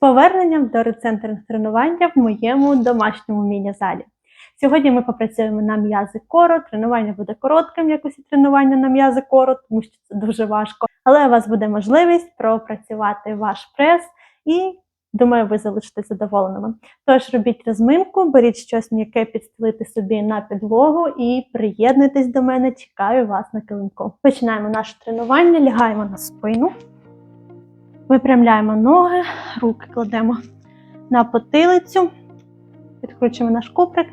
поверненням до рецентрних тренування в моєму домашньому міні-залі. Сьогодні ми попрацюємо на м'язи коро. Тренування буде коротким, як усі тренування на м'язи коро, тому що це дуже важко. Але у вас буде можливість пропрацювати ваш прес і думаю, ви залишитесь задоволеними. Тож робіть розминку, беріть щось м'яке підстелити собі на підлогу і приєднуйтесь до мене. Чекаю вас на килимку. Починаємо наше тренування, лягаємо на спину. Випрямляємо ноги, руки кладемо на потилицю, підкручуємо наш куприк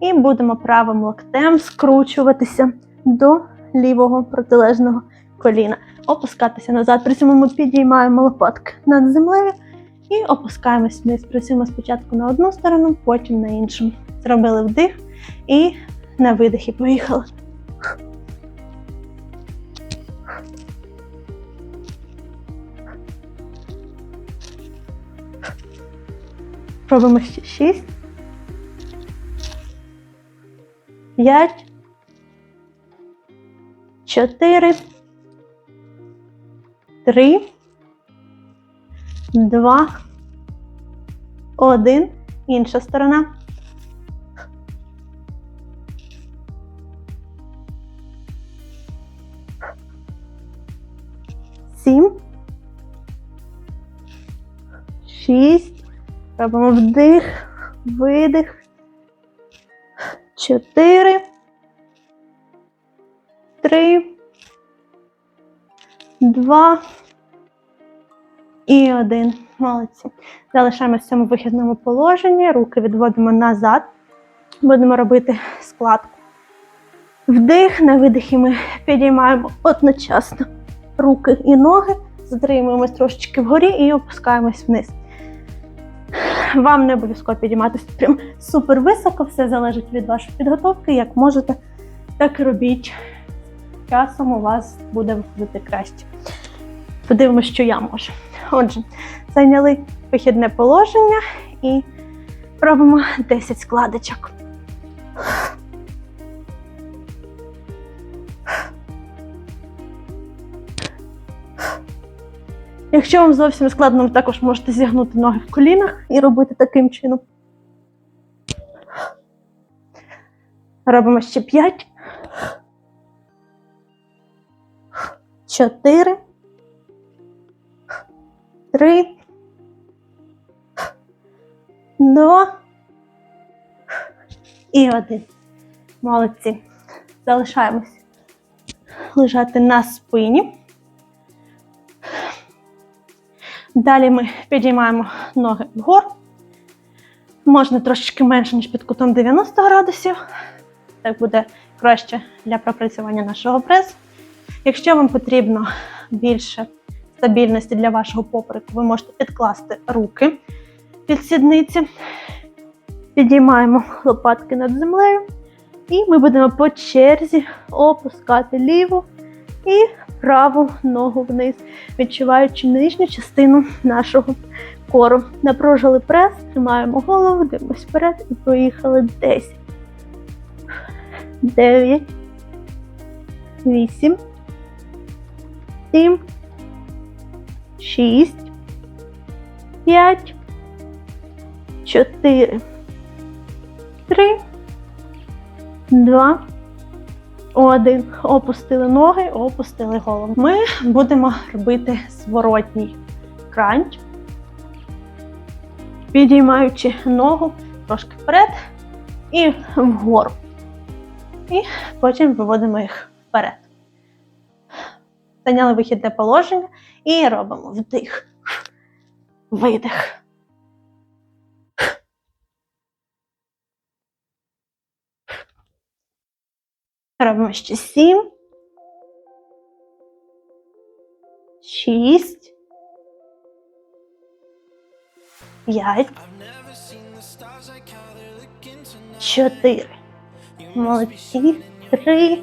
і будемо правим локтем скручуватися до лівого протилежного коліна, опускатися назад. При цьому ми підіймаємо лопатки над землею і опускаємось вниз. Працюємо спочатку на одну сторону, потім на іншу. Зробили вдих і на видихі поїхали. Робимо ще 6. 5. 4. 3. 2. 1. Інша сторона. Сім. Шість. Робимо вдих, видих. Чотири. Три. Два. І один. Молодці. Залишаємося в цьому вихідному положенні. Руки відводимо назад. Будемо робити складку. Вдих, на видихі ми підіймаємо одночасно руки і ноги. Затримуємось трошечки вгорі і опускаємось вниз. Вам не обов'язково підійматися прям супер високо, все залежить від вашої підготовки. Як можете, так і робіть. Часом у вас буде виходити краще. Подивимося, що я можу. Отже, зайняли вихідне положення і робимо 10 складочок. Якщо вам зовсім складно, ви також можете зігнути ноги в колінах і робити таким чином. Робимо ще 5. 4. 3. 2. І 1. Молодці. Залишаємось лежати на спині. Далі ми підіймаємо ноги вгору. Можна трошечки менше, ніж під кутом 90 градусів. Так буде краще для пропрацювання нашого пресу. Якщо вам потрібно більше стабільності для вашого попереку, ви можете підкласти руки під сідниці. Підіймаємо лопатки над землею. І ми будемо по черзі опускати ліву і праву ногу вниз, відчуваючи нижню частину нашого кору. Напружили прес, тримаємо голову, дивимось вперед і поїхали 10. 9. 8. 7. 6. 5. 4. 3. 2. Один. Опустили ноги, опустили голову. Ми будемо робити зворотній кранч, підіймаючи ногу трошки вперед і вгору. І потім виводимо їх вперед. Зайняли вихідне положення і робимо вдих, видих. Робимо ще сім. Шість. П'ять. Чотири. Молодці. Три.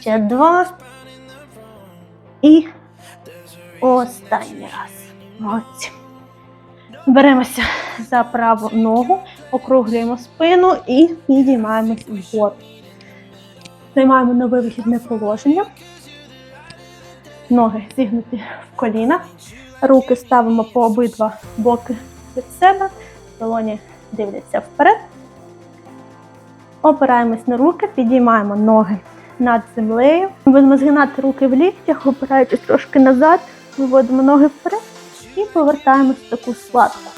Ще два. І останній раз. Молодці. Беремося за праву ногу, округлюємо спину і підіймаємось вгору. Займаємо нове вихідне положення. Ноги зігнуті в колінах. Руки ставимо по обидва боки від себе, долоні дивляться вперед. Опираємось на руки, підіймаємо ноги над землею. Будемо згинати руки в ліктях, опираючись трошки назад, виводимо ноги вперед і повертаємось в таку складку.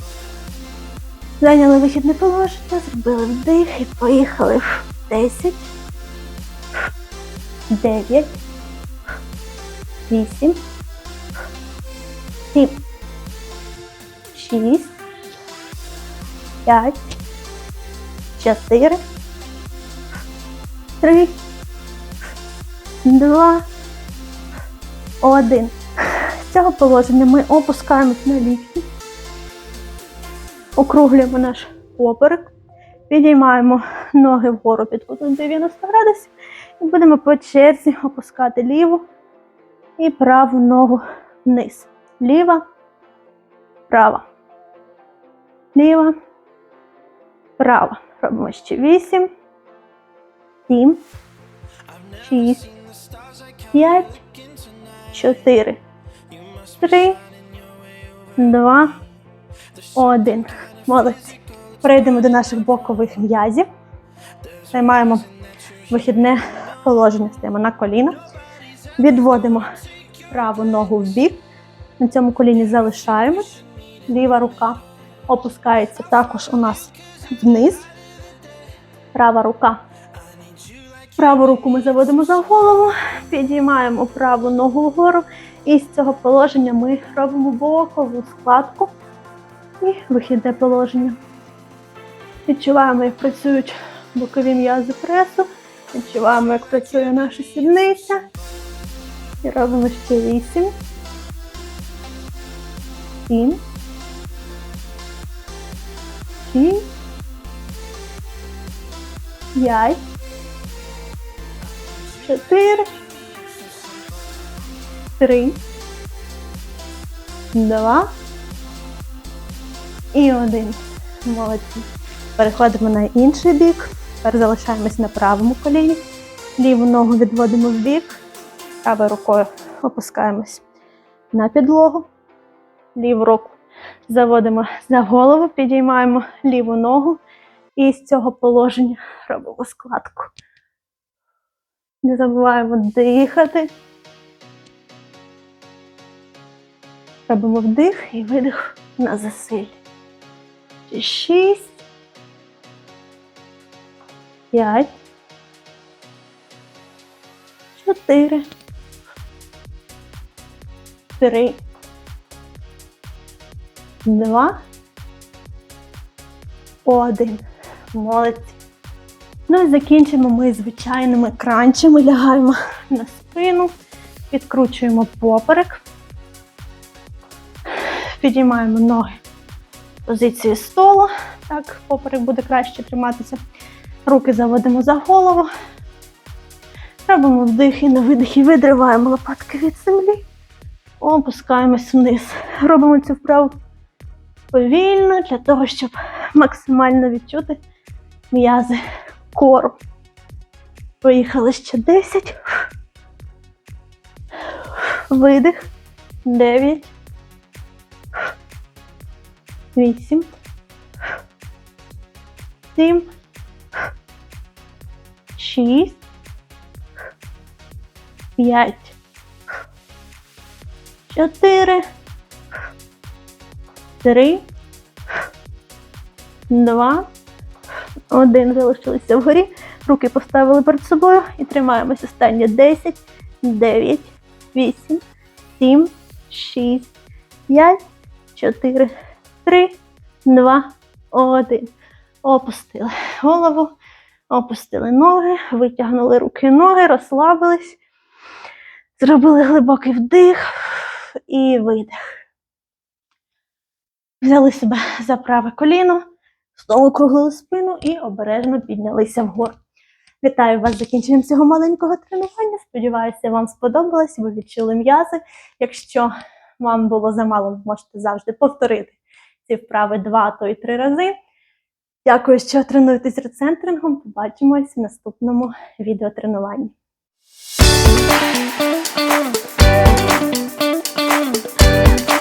Зайняли вихідне положення, зробили вдих і поїхали. 10, 9, 8, 7, 6, 5, 4, 3, 2, 1. З цього положення ми опускаємось на лікті, округлюємо наш поперек, підіймаємо ноги вгору під кутом 90 градусів і будемо по черзі опускати ліву і праву ногу вниз. Ліва, права. Ліва, права. Робимо ще 8, 7, 6, 5, 4, 3, 2, 1. Молодці. Перейдемо до наших бокових м'язів. Займаємо вихідне положення. Стаємо на коліна. Відводимо праву ногу в бік. На цьому коліні залишаємось. Ліва рука опускається також у нас вниз. Права рука. Праву руку ми заводимо за голову, підіймаємо праву ногу вгору. І з цього положення ми робимо бокову складку і вихідне положення. Відчуваємо, як працюють бокові м'язи пресу. Відчуваємо, як працює наша сідниця. І робимо ще 8. 7. 6. 5. 4. 3. 2. І 1. Молодці. Переходимо на інший бік. Тепер залишаємось на правому коліні. Ліву ногу відводимо в бік. Правою рукою опускаємось на підлогу. Ліву руку заводимо за голову, підіймаємо ліву ногу і з цього положення робимо складку. Не забуваємо дихати. Робимо вдих і видих на засиль. Шість. П'ять. Чотири. Три. Два. Один. Молодці. Ну і закінчимо ми звичайними кранчами. Лягаємо на спину, підкручуємо поперек. Підіймаємо ноги позиції столу. Так, поперек буде краще триматися. Руки заводимо за голову. Робимо вдих і на видихі видриваємо лопатки від землі. Опускаємось вниз. Робимо цю вправу повільно для того, щоб максимально відчути м'язи кору. Поїхали ще 10. Видих. 9. 8. 7. 6. 5. 4. 3. 2. Один залишилися вгорі. Руки поставили перед собою і тримаємося останнє 10, 9, 8, 7, 6, 5, 4, 3, 2, 1. Опустили голову, опустили ноги, витягнули руки ноги, розслабились. Зробили глибокий вдих і видих. Взяли себе за праве коліно, знову округлили спину і обережно піднялися вгору. Вітаю вас з закінченням цього маленького тренування. Сподіваюся, вам сподобалось, ви відчули м'язи. Якщо вам було замало, можете завжди повторити ці вправи два, то й три рази. Дякую, що тренуєтесь рецентрингом. Побачимось в наступному відеотренуванні.